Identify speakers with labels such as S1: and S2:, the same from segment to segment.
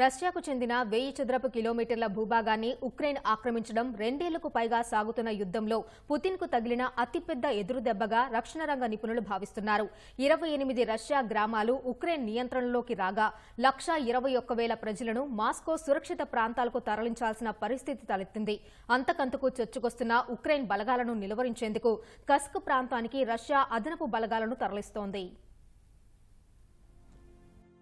S1: రష్యాకు చెందిన వెయ్యి చదరపు కిలోమీటర్ల భూభాగాన్ని ఉక్రెయిన్ ఆక్రమించడం రెండేళ్ళకు పైగా సాగుతున్న యుద్ధంలో పుతిన్కు తగిలిన అతిపెద్ద ఎదురుదెబ్బగా రక్షణ రంగ నిపుణులు భావిస్తున్నారు. ఇరవై ఎనిమిది రష్యా గ్రామాలు ఉక్రెయిన్ నియంత్రణలోకి రాగా లక్షా ఇరవై ఒక్క వేల ప్రజలను మాస్కో సురక్షిత ప్రాంతాలకు తరలించాల్సిన పరిస్థితి తలెత్తింది. అంతకంతకు చొచ్చుకొస్తున్న ఉక్రెయిన్ బలగాలను నిలువరించేందుకు కస్క్ ప్రాంతానికి రష్యా అదనపు బలగాలను తరలిస్తోంది.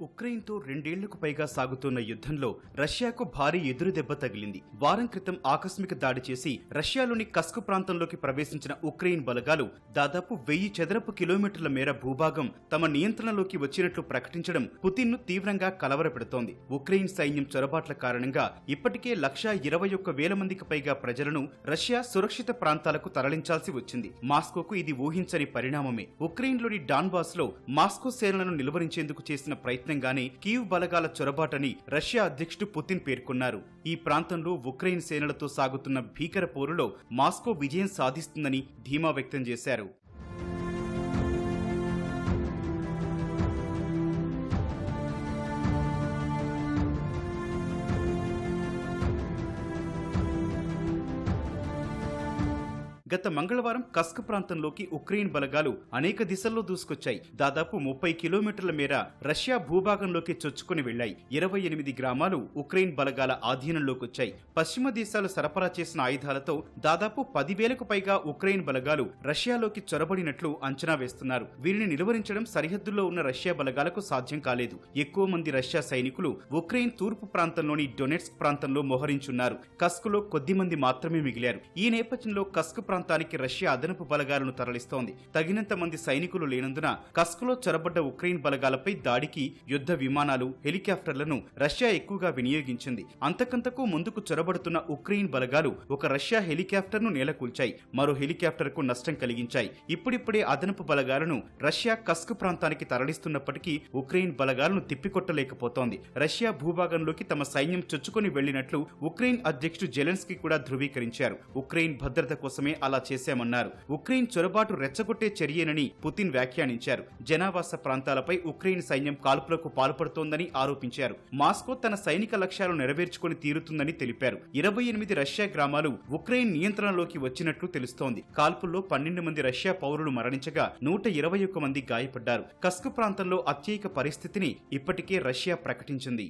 S2: ఉక్రెయిన్తో రెండేళ్ళకు పైగా సాగుతున్న యుద్ధంలో రష్యాకు భారీ ఎదురు దెబ్బ తగిలింది. వారం క్రితం ఆకస్మిక దాడి చేసి రష్యాలోని కస్కు ప్రాంతంలోకి ప్రవేశించిన ఉక్రెయిన్ బలగాలు దాదాపు వెయ్యి చదరపు కిలోమీటర్ల మేర భూభాగం తమ నియంత్రణలోకి వచ్చినట్లు ప్రకటించడం పుతిన్ను తీవ్రంగా కలవరపెడుతోంది. ఉక్రెయిన్ సైన్యం చొరబాట్ల కారణంగా ఇప్పటికే లక్షా ఇరవై ఒక్క వేల మందికి పైగా ప్రజలను రష్యా సురక్షిత ప్రాంతాలకు తరలించాల్సి వచ్చింది. మాస్కోకు ఇది ఊహించని పరిణామమే. ఉక్రెయిన్లోని డాన్బాస్లో మాస్కో సేనలను నిలువరించేందుకు చేసిన ప్రయత్నం ప్రయత్నంగానే కీవ్ బలగాల చొరబాటని రష్యా అధ్యక్షుడు పుతిన్ పేర్కొన్నారు. ఈ ప్రాంతంలో ఉక్రెయిన్ సేనలతో సాగుతున్న భీకర పోరులో మాస్కో విజయం సాధిస్తుందని ధీమా వ్యక్తం చేశారు. గత మంగళవారం కస్క్ ప్రాంతంలోకి ఉక్రెయిన్ బలగాలు అనేక దిశల్లో దూసుకొచ్చాయి. దాదాపు ముప్పై కిలోమీటర్ల మేర రష్యా భూభాగంలోకి చొచ్చుకుని వెళ్ళాయి ఇరవై ఎనిమిది గ్రామాలు ఉక్రెయిన్ బలగాల ఆధీనంలోకి వచ్చాయి పశ్చిమ దేశాలు సరఫరా చేసిన ఆయుధాలతో దాదాపు పదివేలకు పైగా ఉక్రెయిన్ బలగాలు రష్యాలోకి చొరబడినట్లు అంచనా వేస్తున్నారు. వీరిని నిలువరించడం సరిహద్దుల్లో ఉన్న రష్యా బలగాలకు సాధ్యం కాలేదు. ఎక్కువ మంది రష్యా సైనికులు ఉక్రెయిన్ తూర్పు ప్రాంతంలోని డొనెట్స్క్ ప్రాంతంలో మోహరించున్నారు. కస్క్లో కొద్ది మంది మాత్రమే మిగిలారు. ఈ నేపథ్యంలో కస్క్ ప్రాంతానికి రష్యా అదనపు బలగాలను తరలిస్తోంది. తగినంత మంది సైనికులు లేనందున కస్కులో చొరబడ్డ ఉక్రెయిన్ బలగాలపై దాడికి యుద్ధ విమానాలు హెలికాప్టర్లను రష్యా ఎక్కువగా వినియోగించింది. అంతకంతకు ముందుకు చొరబడుతున్న ఉక్రెయిన్ బలగాలు ఒక రష్యా హెలికాప్టర్ను నేలకూల్చాయి. మరో హెలికాప్టర్కు నష్టం కలిగించాయి. ఇప్పుడిప్పుడే అదనపు బలగాలను రష్యా కస్క్ ప్రాంతానికి తరలిస్తున్నప్పటికీ ఉక్రెయిన్ బలగాలను తిప్పికొట్టలేకపోతోంది. రష్యా భూభాగంలోకి తమ సైన్యం చొచ్చుకొని వెళ్ళినట్లు ఉక్రెయిన్ అధ్యక్షుడు జెలెన్స్కీ కూడా ధృవీకరించారు. ఉక్రెయిన్ భద్రత కోసమే అలా చేశామన్నారు. ఉక్రెయిన్ చొరబాటు రెచ్చగొట్టే చర్యేనని పుతిన్ వ్యాఖ్యానించారు. జనావాస ప్రాంతాలపై ఉక్రెయిన్ సైన్యం కాల్పులకు పాల్పడుతోందని ఆరోపించారు. మాస్కో తన సైనిక లక్ష్యాలు నెరవేర్చుకుని తీరుతుందని తెలిపారు. ఇరవై ఎనిమిది రష్యా గ్రామాలు ఉక్రెయిన్ నియంత్రణలోకి వచ్చినట్లు తెలుస్తోంది. కాల్పుల్లో పన్నెండు మంది రష్యా పౌరులు మరణించగా నూట ఇరవై ఒక్క మంది గాయపడ్డారు. కస్క్ ప్రాంతంలో అత్యయిక పరిస్థితిని ఇప్పటికే రష్యా ప్రకటించింది.